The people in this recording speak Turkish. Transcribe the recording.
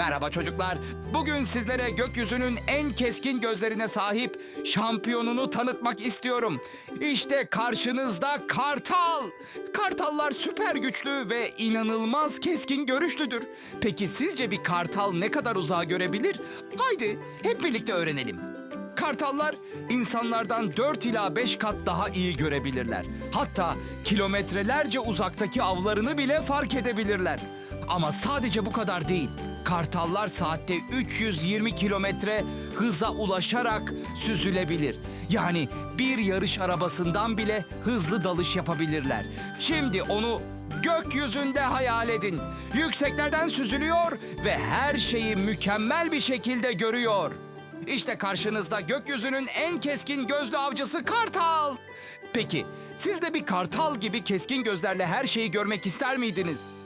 Merhaba çocuklar. Bugün sizlere gökyüzünün en keskin gözlerine sahip şampiyonunu tanıtmak istiyorum. İşte karşınızda Kartal. Kartallar süper güçlü ve inanılmaz keskin görüşlüdür. Peki sizce bir kartal ne kadar uzağa görebilir? Haydi hep birlikte öğrenelim. Kartallar insanlardan 4 ila 5 kat daha iyi görebilirler. Hatta kilometrelerce uzaktaki avlarını bile fark edebilirler. Ama sadece bu kadar değil. Kartallar saatte 320 kilometre hıza ulaşarak süzülebilir. Yani bir yarış arabasından bile hızlı dalış yapabilirler. Şimdi onu gökyüzünde hayal edin. Yükseklerden süzülüyor ve her şeyi mükemmel bir şekilde görüyor. İşte karşınızda gökyüzünün en keskin gözlü avcısı Kartal. Peki siz de bir kartal gibi keskin gözlerle her şeyi görmek ister miydiniz?